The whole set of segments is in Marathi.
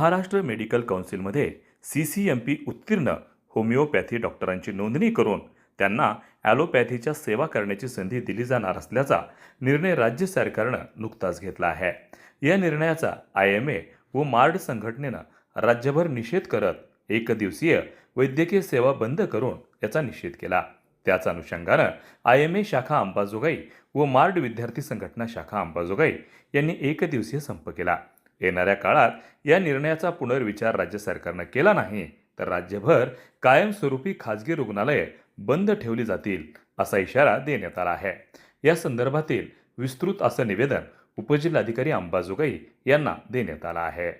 महाराष्ट्र मेडिकल काउन्सिलमध्ये सी सी एम पी उत्तीर्ण होमिओपॅथी डॉक्टरांची नोंदणी करून त्यांना ॲलोपॅथीच्या सेवा करण्याची संधी दिली जाणार असल्याचा निर्णय राज्य सरकारनं नुकताच घेतला आहे. या निर्णयाचा आय एम ए व मार्ड संघटनेनं राज्यभर निषेध करत एकदिवसीय वैद्यकीय सेवा बंद करून याचा निषेध केला. त्याच अनुषंगानं आय एम ए शाखा अंबाजोगाई व मार्ड विद्यार्थी संघटना शाखा अंबाजोगाई यांनी एकदिवसीय संप केला. येणाऱ्या काळात या निर्णयाचा पुनर्विचार राज्य सरकारनं केला नाही तर राज्यभर कायमस्वरूपी खाजगी रुग्णालये बंद ठेवली जातील असा इशारा देण्यात आला आहे. या संदर्भातील विस्तृत असं निवेदन उपजिल्हाधिकारी अंबाजोगाई यांना देण्यात आलं आहे.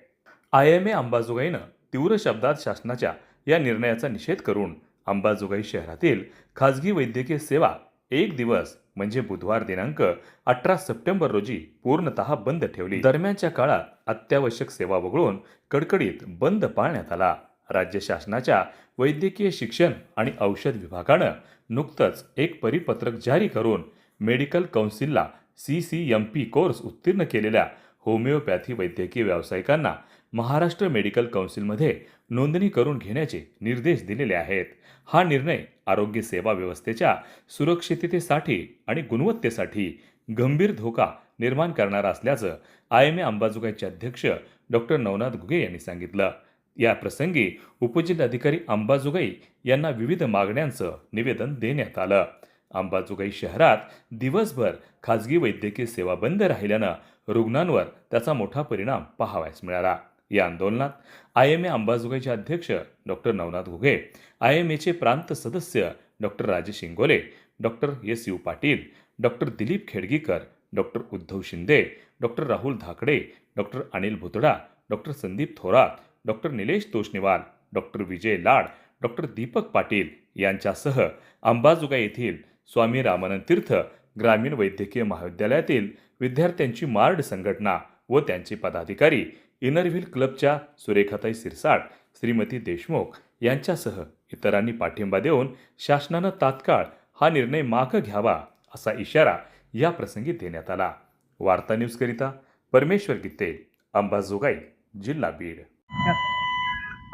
आय एम ए अंबाजोगाईनं तीव्र शब्दात शासनाच्या या निर्णयाचा निषेध करून अंबाजोगाई शहरातील खाजगी वैद्यकीय सेवा एक दिवस म्हणजे बुधवार दिनांक अठरा सप्टेंबर रोजी पूर्णतः बंद ठेवली. दरम्यानच्या काळात अत्यावश्यक सेवा वगळून कडकडीत बंद पाळण्यात आला. राज्य शासनाच्या वैद्यकीय शिक्षण आणि औषध विभागानं नुकतंच एक परिपत्रक जारी करून medical कौन्सिलला C C M P course उत्तीर्ण केलेल्या होमिओपॅथी वैद्यकीय व्यावसायिकांना महाराष्ट्र मेडिकल कौन्सिलमध्ये नोंदणी करून घेण्याचे निर्देश दिलेले आहेत. हा निर्णय आरोग्य सेवा व्यवस्थेच्या सुरक्षिततेसाठी आणि गुणवत्तेसाठी गंभीर धोका निर्माण करणारा असल्याचं आय एम ए अंबाजोगाईचे अध्यक्ष डॉक्टर नवनाथ घुगे यांनी सांगितलं. या प्रसंगी उपजिल्हाधिकारी अंबाजोगाई यांना विविध मागण्यांचं निवेदन देण्यात आलं. अंबाजोगाई शहरात दिवसभर खाजगी वैद्यकीय सेवा बंद राहिल्यानं रुग्णांवर त्याचा मोठा परिणाम पाहावयास मिळाला. या आंदोलनात आय एम ए अंबाजोगाईचे अध्यक्ष doctor Navnath Ghuge I M एचे प्रांत सदस्य doctor Rajesh Ingole doctor S U Patil doctor Dilip Khedgikar doctor Uddhav Shinde doctor Rahul Dhakade doctor Anil Bhutada doctor Sandeep Thorat doctor Nilesh Toshniwal doctor Vijay Lad doctor Deepak Patil यांच्यासह अंबाजोगाई येथील स्वामी रामानंद तीर्थ ग्रामीण वैद्यकीय महाविद्यालयातील विद्यार्थ्यांची मार्ड संघटना व त्यांचे पदाधिकारी इनरव्हील क्लबच्या सुरेखाताई सिरसाट श्रीमती देशमुख यांच्यासह इतरांनी पाठिंबा देऊन शासनानं तात्काळ हा निर्णय मागं घ्यावा असा इशारा या प्रसंगी देण्यात आला. वार्ता न्यूजकरिता परमेश्वर गित्ते अंबाजोगाई जिल्हा बीड.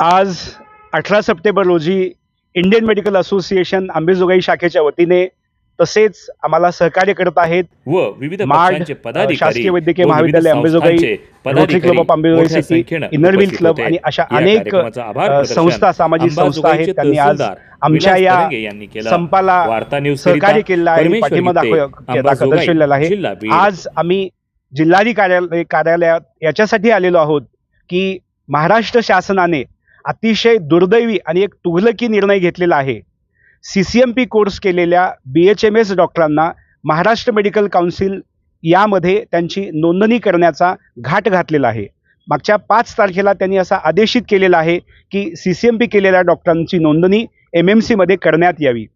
आज अठरा सप्टेंबर रोजी इंडियन मेडिकल असोसिएशन अंबेजोगाई शाखेच्या वतीने तसेच आम्हाला सहकार्य करत आहेत व विविध शासकीय वैद्यकीय महाविद्यालय अंबेजोगाई, रोटरी क्लब मोठ्या सिटी, उपस्थित क्लब. आणि अशा अनेक संस्था सामाजिक संस्था आहेत त्यांनी आज आमच्या या संपाला सहकार्य केलेलं आहे पाठिंबा दाखव अंबाजोगाई, दर्शवलेला आहे. आज आम्ही जिल्हाधिकारी कार्यालय कार्यालयात याच्यासाठी आलेलो आहोत की महाराष्ट्र शासनाने अतिशय दुर्दैवी आणि एक तुघलकी निर्णय घेतलेला आहे C C M P course केलेल्या बी एच एम एस डॉक्टरांना महाराष्ट्र मेडिकल काउन्सिल यामध्ये त्यांची नोंदणी करण्याचा घाट घातलेला आहे. मागच्या पाच तारखेला त्यांनी असा आदेशित केलेला आहे की सी सी एम पी केलेल्या डॉक्टरांची नोंदणी एम एम सीमध्ये करण्यात यावी.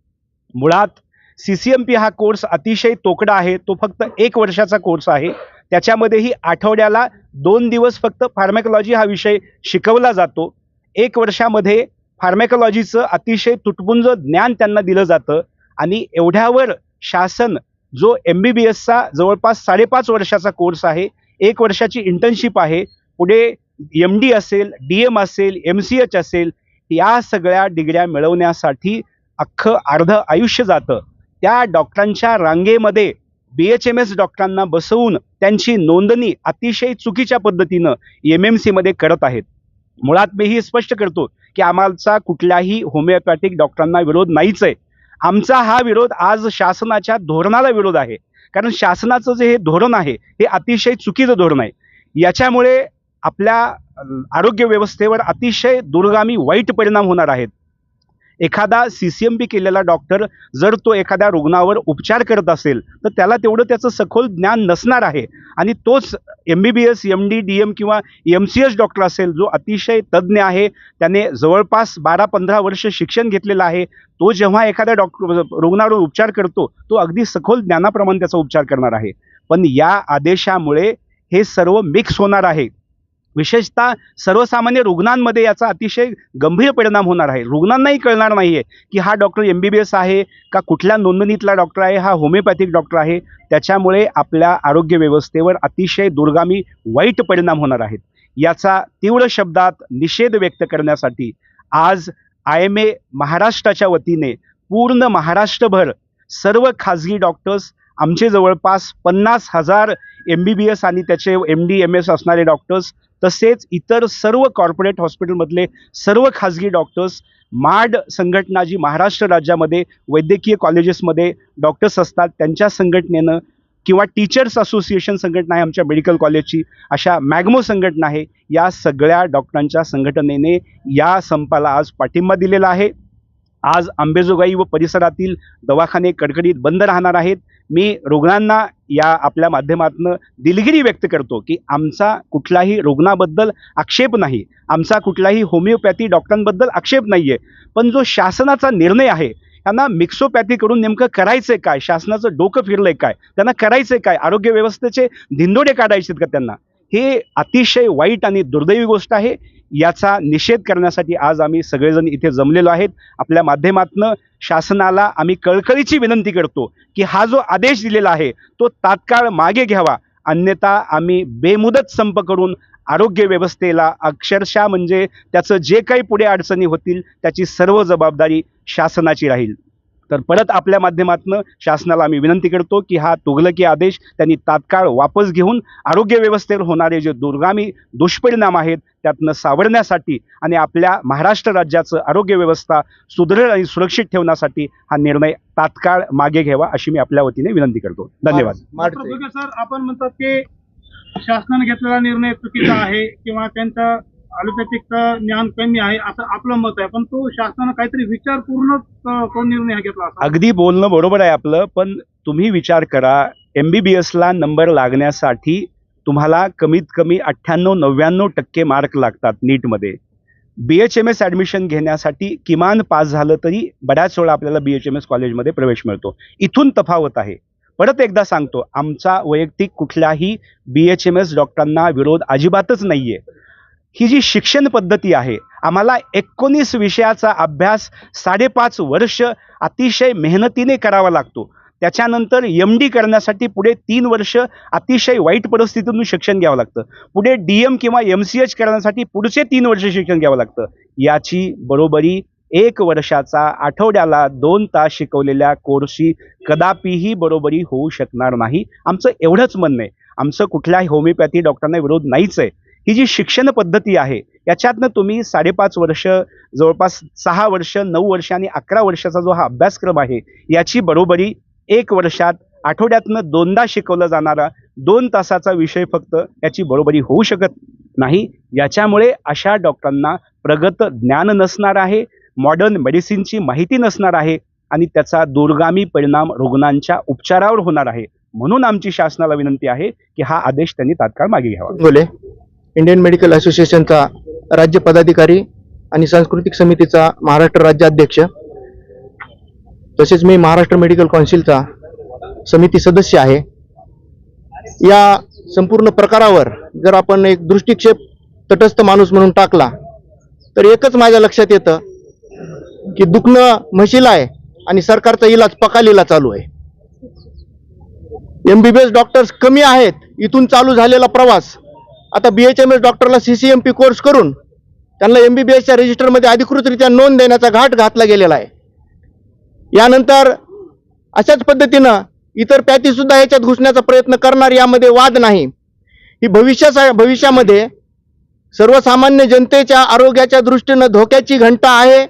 मुळात सी सी एम पी हा कोर्स अतिशय तोकडा आहे तो फक्त एक वर्षाचा कोर्स आहे. त्याच्यामध्येही आठवड्याला दोन दिवस फक्त फार्मॅकॉलॉजी हा विषय शिकवला जातो. एक वर्षामध्ये फार्मॅकॉलॉजीचं अतिशय तुटपुंज ज्ञान त्यांना दिलं जातं आणि एवढ्यावर शासन जो एम बी बी एसचा जवळपास साडेपाच वर्षाचा कोर्स आहे एक वर्षाची इंटर्नशिप आहे पुढे एम डी असेल डी एम असेल एम सी एच असेल या सगळ्या डिग्र्या मिळवण्यासाठी अख्खं अर्धं आयुष्य जातं. त्या डॉक्टरांच्या रांगेमध्ये बी एच एम एस डॉक्टरांना बसवून त्यांची नोंदणी अतिशय चुकीच्या पद्धतीनं एम एम सीमध्ये करत आहेत. मुळात मी ही स्पष्ट करतो की आम्हाला कुठल्याही होमिओपॅथिक डॉक्टरांना विरोध नाहीच आहे आमचा हा विरोध आज शासनाच्या धोरणाला विरोध आहे. कारण शासनाचं जे हे धोरण आहे हे अतिशय चुकीचं धोरण आहे. याच्यामुळे आपल्या आरोग्य व्यवस्थेवर अतिशय दूरगामी वाईट परिणाम होणार आहेत. एखादा सी सी एम बी केलेला डॉक्टर जर तो एखाद्या रुग्णावर उपचार करत असेल तर त्याला तेवढं त्याचं सखोल ज्ञान नसणार आहे. आणि तोच M B B S M D D M किंवा एम सी एस डॉक्टर असेल जो अतिशय तज्ज्ञ आहे त्याने जवळपास बारा पंधरा वर्ष शिक्षण घेतलेलं आहे तो जेव्हा एखाद्या डॉक्टर रुग्णावर उपचार करतो तो अगदी सखोल ज्ञानाप्रमाणे त्याचा उपचार करणार आहे. पण या आदेशामुळे हे सर्व मिक्स होणार आहे. विशेषतः सर्वसामान्य रुग्णांमध्ये याचा अतिशय गंभीर परिणाम होणार आहे. रुग्णांनाही कळणार नाही आहे की हा doctor M B B S आहे का कुठल्या नोंदणीतला डॉक्टर आहे हा होमिओपॅथिक डॉक्टर आहे. त्याच्यामुळे आपल्या आरोग्य व्यवस्थेवर अतिशय दुर्गामी वाईट परिणाम होणार आहेत. याचा तीव्र शब्दात निषेध व्यक्त करण्यासाठी आज आय एम ए महाराष्ट्राच्या वतीने पूर्ण महाराष्ट्रभर सर्व खाजगी डॉक्टर्स आमचे जवळपास पन्नास हजार एम बी बी एस आणि त्याचे एम डी एम एस असणारे डॉक्टर्स तसेच इतर सर्व कॉर्पोरेट हॉस्पिटलमधले सर्व खाजगी डॉक्टर्स माड संघटना जी महाराष्ट्र राज्यामध्ये वैद्यकीय कॉलेजेसमध्ये डॉक्टर्स असतात त्यांच्या संघटनेनं किंवा टीचर्स असोसिएशन संघटना आहे आमच्या मेडिकल कॉलेजची अशा मॅग्मो संघटना आहे या सगळ्या डॉक्टरांच्या संघटनेने या संपाला आज पाठिंबा दिलेला आहे. आज आंबेजोगाई व परिसरातील दवाखाने कडकडीत बंद राहणार आहेत. मी रुग्णांना या आपल्या माध्यमातून दिलगिरी व्यक्त करतो की आमचा कुठलाही रुग्णाबद्दल आक्षेप नाही. आमचा कुठलाही होमिओपॅथी डॉक्टरांबद्दल आक्षेप नाही आहे पण जो शासनाचा निर्णय आहे त्यांना मिक्सोपॅथीकडून नेमकं करायचं काय? शासनाचं डोकं फिरलंय काय? त्यांना करायचं काय? आरोग्य व्यवस्थेचे धिंदोडे काढायचे का त्यांना? हे अतिशय वाईट आणि दुर्दैवी गोष्ट आहे. याचा निषेध करण्यासाठी आज आम्ही सगळेजण इथे जमलेलो आहेत. आपल्या माध्यमातनं शासनाला आम्ही कळकळीची विनंती करतो की हा जो आदेश दिलेला आहे तो तात्काळ मागे घ्यावा. अन्यथा आम्ही बेमुदत संप करून आरोग्य व्यवस्थेला अक्षरशः म्हणजे त्याचं जे काही पुढे अडचणी होतील त्याची सर्व जबाबदारी शासनाची राहील. तर परत आपल्या माध्यमातून शासनाला आम्ही विनंती करतो की हा तुगलकी आदेश त्यांनी तात्काळ वापस घेऊन आरोग्य व्यवस्थेवर होणारे जे दुर्गामी दुष्परिणाम आहेत त्यातनं सावरण्यासाठी आणि आपल्या महाराष्ट्र राज्याचं आरोग्य व्यवस्था सुदृढ आणि सुरक्षित ठेवण्यासाठी हा निर्णय तात्काळ मागे घ्यावा अशी मी आपल्या वतीने विनंती करतो. धन्यवाद. सर आपण म्हणतात की शासनाने घेतलेला निर्णय चुकीचा आहे किंवा त्यांचं अलोपॅथिकचं ज्ञान कमी आहे असं आपलं मत आहे. पण तो शासनानं काहीतरी विचारपूर्णच तो निर्णय हा घेतला असा. अगदी बोलणं बरोबर आहे आपलं पण तुम्ही विचार करा एम बी बी एसला नंबर लागण्यासाठी तुम्हाला कमीत कमी अठ्ठ्याण्णव नव्याण्णव टक्के मार्क लागतात नीटमध्ये. B H M S admission घेण्यासाठी किमान पास झालं तरी बऱ्याच वेळा आपल्याला बी एच एम एस कॉलेजमध्ये प्रवेश मिळतो. इथून तफावत आहे. परत एकदा सांगतो आमचा वैयक्तिक कुठल्याही बी एच एम एस डॉक्टरांना विरोध अजिबातच नाही आहे ही जी शिक्षण पद्धती आहे आम्हाला एकोणीस विषयाचा अभ्यास साडेपाच वर्ष अतिशय मेहनतीने करावा लागतो. त्याच्यानंतर एम डी करण्यासाठी पुढे तीन वर्ष अतिशय वाईट परिस्थितीतून शिक्षण घ्यावं लागतं. पुढे डी एम किंवा एम सी एच करण्यासाठी पुढचे तीन वर्ष शिक्षण घ्यावं लागतं. याची बरोबरी एक वर्षाचा आठवड्याला दोन तास शिकवलेल्या कोर्सची कदापिही बरोबरी होऊ शकणार नाही. आमचं एवढंच म्हणणं आहे. आमचं कुठल्याही होमिओपॅथी डॉक्टरांना विरोध नाहीच आहे. ही जी शिक्षण पद्धती आहे याच्यातनं तुम्ही साडेपाच वर्ष जवळपास सहा वर्ष नऊ वर्ष आणि अकरा वर्षाचा जो हा अभ्यासक्रम आहे याची बरोबरी एक वर्षात आठवड्यातनं दोनदा शिकवला जाणारा दोन तासाचा विषय फक्त याची बरोबरी होऊ शकत नाही. याच्यामुळे अशा डॉक्टरांना प्रगत ज्ञान नसणार आहे मॉडर्न मेडिसिनची माहिती नसणार आहे आणि त्याचा दूरगामी परिणाम रुग्णांच्या उपचारावर होणार आहे. म्हणून आमची शासनाला विनंती आहे की हा आदेश त्यांनी तात्काळ मागे घ्यावा. बोले. इंडियन मेडिकल असोसिएशनचा राज्य पदाधिकारी आणि सांस्कृतिक समितीचा महाराष्ट्र राज्याध्यक्ष तसेच मी महाराष्ट्र मेडिकल कौन्सिलचा समिती सदस्य आहे. या संपूर्ण प्रकारावर जर आपण एक दृष्टिक्षेप तटस्थ माणूस म्हणून टाकला तर एकच माझ्या लक्षात येतं की दुखणं म्हशीला आहे आणि सरकारचा इलाज पकालीला चालू आहे. एमबीबीएस डॉक्टर्स कमी आहेत इथून चालू झालेला प्रवास आता बी एच एम एस डॉक्टरला सीसीएमपी कोर्स करून त्यांना एमबीबीएसच्या रजिस्टरमध्ये अधिकृतरित्या नोंद देण्याचा घाट घातला गेलेला आहे. यानंतर अशाच पद्धतीनं इतर पॅथीसुद्धा याच्यात घुसण्याचा प्रयत्न करणार यामध्ये वाद नाही. ही भविष्याचा भविष्यामध्ये सर्वसामान्य जनतेच्या आरोग्याच्या दृष्टीनं धोक्याची घंटा आहे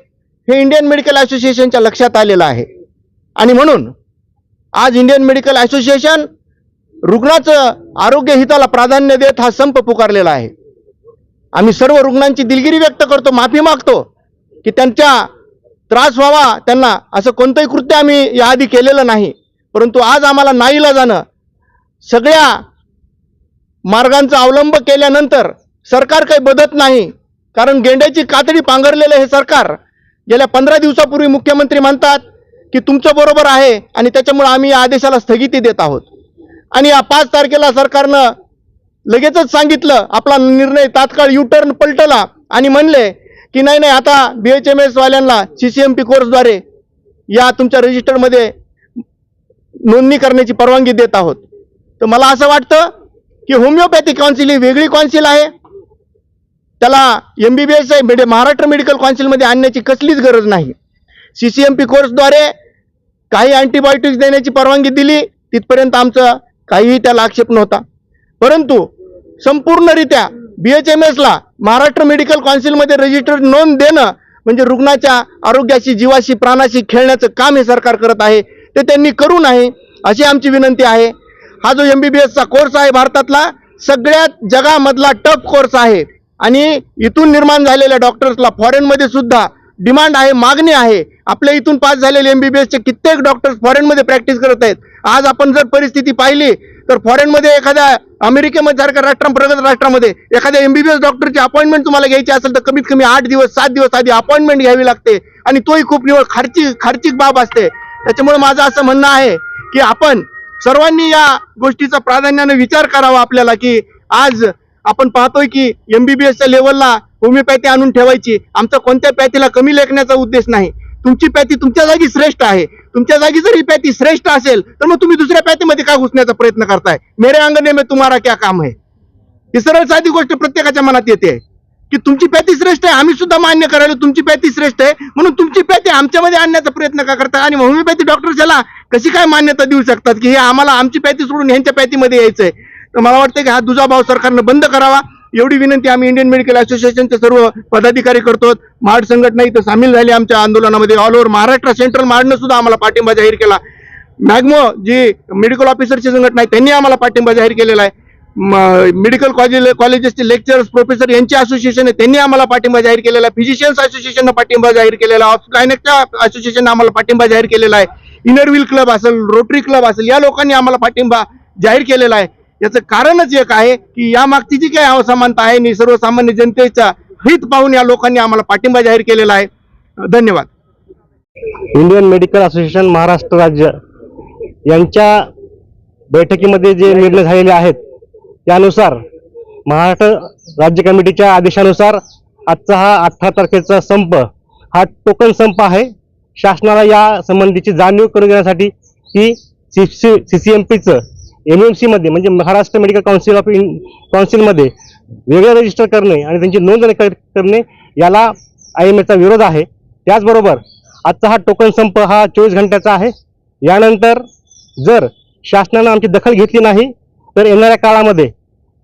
हे इंडियन मेडिकल असोसिएशनच्या लक्षात आलेलं आहे. आणि म्हणून आज इंडियन मेडिकल असोसिएशन रुग्णाचं आरोग्य हिताला प्राधान्य देत हा संप पुकारलेला आहे. आम्ही सर्व रुग्णांची दिलगिरी व्यक्त करतो माफी मागतो की त्यांच्या त्रास व्हावा त्यांना असं कोणतंही कृत्य आम्ही याआधी केलेलं नाही. परंतु आज आम्हाला नाईला जाणं सगळ्या मार्गांचा अवलंब केल्यानंतर सरकार काही बदत नाही. कारण गेंड्याची कातडी पांघरलेलं हे सरकार गेल्या पंधरा दिवसापूर्वी मुख्यमंत्री म्हणतात की तुमच्याबरोबर आहे आणि त्याच्यामुळे आम्ही या आदेशाला स्थगिती देत आहोत. आणि या पाच तारखेला सरकारनं लगेचच सांगितलं आपला निर्णय तात्काळ युटर्न पलटला आणि म्हणले की नाही नाही आता बी एच एम एसवाल्यांना सी सी एम पी कोर्सद्वारे या तुमच्या रजिस्टरमध्ये नोंदणी करण्याची परवानगी देत आहोत. तर मला असं वाटतं की होमिओपॅथी काउन्सिल ही वेगळी काउन्सिल आहे. त्याला एम बी बी एस म्हणजे महाराष्ट्र मेडिकल काउन्सिलमध्ये आणण्याची कसलीच गरज नाही. सी सी एम पी कोर्सद्वारे काही अँटीबायोटिक्स देण्याची परवानगी दिली तिथपर्यंत आमचं काहीही त्याला आक्षेप नव्हता. परंतु संपूर्णरित्या बी एच एम एसला महाराष्ट्र मेडिकल काउन्सिलमध्ये रजिस्टर्ड नोंद देणं म्हणजे रुग्णाच्या आरोग्याशी जीवाशी प्राणाशी खेळण्याचं काम हे सरकार करत आहे ते त्यांनी करू नये अशी आमची विनंती आहे. हा जो एम बी बी एसचा कोर्स आहे भारतातला सगळ्यात जगामधला टफ कोर्स आहे. आणि इथून निर्माण झालेल्या डॉक्टर्सला फॉरेनमध्ये सुद्धा डिमांड आहे मागणी आहे. आपल्या इथून पास झालेले एम बी बी एसचे कित्येक डॉक्टर्स फॉरेनमध्ये प्रॅक्टिस करत आहेत. आज आपण जर परिस्थिती पाहिली तर फॉरेनमध्ये एखाद्या अमेरिकेमध्ये सारख्या राष्ट्र प्रगत राष्ट्रामध्ये एखाद्या एम बी बी एस डॉक्टरची अपॉइंटमेंट तुम्हाला घ्यायची असेल तर कमीत कमी आठ दिवस सात दिवस आधी अपॉइंटमेंट घ्यावी लागते. आणि तोही खूप निवड खर्चिक खर्चिक बाब असते. त्याच्यामुळे माझं असं म्हणणं आहे की आपण सर्वांनी या गोष्टीचा प्राधान्याने विचार करावा आपल्याला की आज आपण पाहतोय की एमबीबीएसच्या लेवलला होमिओपॅथी आणून ठेवायची. आमचा कोणत्या पॅथीला कमी लेखण्याचा उद्देश नाही. तुमची पॅथी तुमच्या जागी श्रेष्ठ आहे. तुमच्या जागी जर ही पॅथी श्रेष्ठ असेल तर मग तुम्ही दुसऱ्या पॅथीमध्ये का घुसण्याचा प्रयत्न करताय? मेरे अंगणे में तुम्हाला क्या काम आहे ही सरळ साधी गोष्ट प्रत्येकाच्या मनात येते. की तुमची पॅथी श्रेष्ठ आहे आम्ही सुद्धा मान्य करायला तुमची पॅथी श्रेष्ठ आहे म्हणून तुमची पॅथी आमच्यामध्ये आणण्याचा प्रयत्न का करताय? आणि होमिओपॅथी डॉक्टर याला कशी काय मान्यता देऊ शकतात की हे आम्हाला आमची पॅथी सोडून ह्यांच्या पॅथीमध्ये यायचंय? तर मला वाटतं की हा दुजाभाव सरकारनं बंद करावा. एवढी विनंती आम्ही इंडियन मेडिकल असोसिएशनचे सर्व पदाधिकारी करतो. महाड संघटना इथं सामील झाली आमच्या आंदोलनामध्ये. ऑल ओव्हर महाराष्ट्र सेंट्रल महाडनं सुद्धा आम्हाला पाठिंबा जाहीर केला. मॅग्मो जी मेडिकल ऑफिसरची संघटना आहे त्यांनी आम्हाला पाठिंबा जाहीर केलेला आहे. मेडिकल कॉलेज कॉलेजेसचे लेक्चरर्स प्रोफेसर यांची असोसिएशन आहे त्यांनी आम्हाला पाठिंबा जाहीर केलेला आहे. फिजिशियन्स असोसिएशननं पाठिंबा जाहीर केलेला आहे. गायनेकच्या असोसिएशननं आम्हाला पाठिंबा जाहीर केलेला आहे. इनरव्हील क्लब असेल रोटरी क्लब असेल या लोकांनी आम्हाला पाठिंबा जाहीर केलेला आहे. याचं कारणच एक आहे की या मागची जी काही असमानता आहे आणि सर्वसामान्य जनतेचा हित पाहून या लोकांनी आम्हाला पाठिंबा जाहीर केलेला आहे. धन्यवाद. इंडियन मेडिकल असोसिएशन महाराष्ट्र राज्य यांच्या बैठकीमध्ये जे निर्णय झालेले आहेत त्यानुसार महाराष्ट्र राज्य कमिटीच्या आदेशानुसार आजचा हा अठरा तारखेचा संप हा टोकन संप आहे. शासनाला या संबंधीची जाणीव करून देण्यासाठी ही सी सी सी एम पीचं एम एम सीमध्ये म्हणजे Maharashtra medical council of in काउन्सिलमध्ये वेगळं रजिस्टर करणे आणि त्यांची नोंदणी कर- करणे याला आय एम एचा विरोध आहे. त्याचबरोबर आजचा हा टोकन संप हा चोवीस घंट्याचा आहे. यानंतर जर शासनानं आमची दखल घेतली नाही तर येणाऱ्या काळामध्ये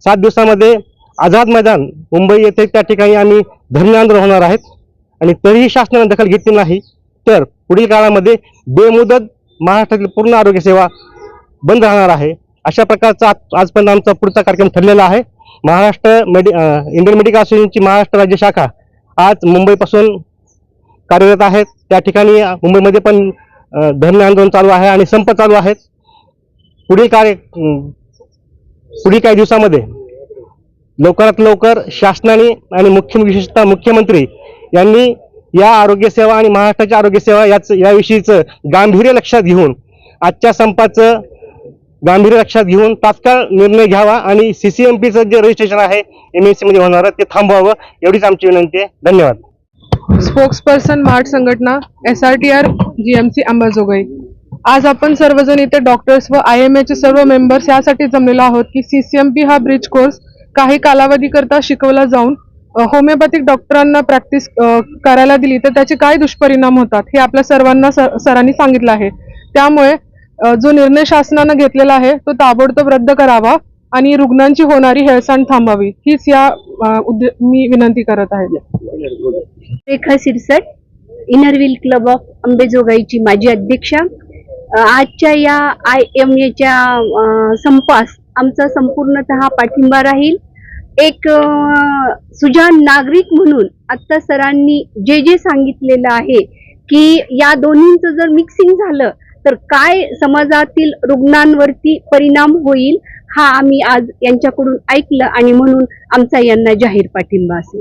सात दिवसामध्ये आझाद मैदान मुंबई येथे त्या ठिकाणी आम्ही धरणे होणार आहेत. आणि तरीही शासनानं दखल घेतली नाही तर पुढील काळामध्ये बेमुदत महाराष्ट्रातील पूर्ण आरोग्य सेवा बंद राहणार आहे. अशा प्रकारचा आज- आजपर्यंत आमचा पुढचा कार्यक्रम ठरलेला आहे. महाराष्ट्र मेडि इंडियन मेडिकल असोसिएशनची महाराष्ट्र राज्य शाखा आज मुंबईपासून कार्यरत आहेत त्या ठिकाणी मुंबईमध्ये पण धरणे आंदोलन चालू आहे आणि संप चालू आहेत. पुढील कार्य पुढील काही दिवसामध्ये लवकरात लवकर शासनाने आणि मुख्य विशेषतः मुख्यमंत्री यांनी या आरोग्यसेवा आणि महाराष्ट्राच्या आरोग्यसेवा याच याविषयीचं गांभीर्य लक्षात घेऊन आजच्या संपाचं गांभीर्य लक्षात घेऊन तात्काळ निर्णय घ्यावा आणि सीसीएमपीचं जे रजिस्ट्रेशन आहे एममध्ये होणार ते थांबवावं एवढीच आमची विनंती आहे. धन्यवाद. स्पोक्सपर्सन मार्ट संघटना S R T R G M C Ambajogai आज आपण सर्वजण इथे डॉक्टर्स व आय एम एचे सर्व मेंबर्स यासाठी जमलेलो आहोत की सीसीएमपी हा ब्रिज कोर्स काही कालावधीकरता शिकवला जाऊन होमिओपॅथिक डॉक्टरांना प्रॅक्टिस करायला दिली. तर त्याचे काय दुष्परिणाम होतात हे आपल्या सर्वांना सर- सरांनी सांगितलं आहे. त्यामुळे जो निर्णय शासनानं घेतलेला आहे तो ताबडतोब रद्द करावा आणि रुग्णांची होणारी हेळसांड थांबावी. हीच या मी विनंती करत आहे. Rekha Sirsat Inner Wheel Club of अंबेजोगाईची माजी अध्यक्षा. आजच्या या आय एम एच्या संपास आमचा संपूर्णतः पाठिंबा राहील. एक सुजान नागरिक म्हणून आत्ता सरांनी जे जे सांगितलेलं आहे की या दोन्हींचं जर मिक्सिंग झालं तर काय समाजातील रुग्णांवरती परिणाम होईल हा आम्ही आज यांच्याकडून ऐकलं आणि म्हणून आमचा यांना जाहीर पाठिंबा असेल.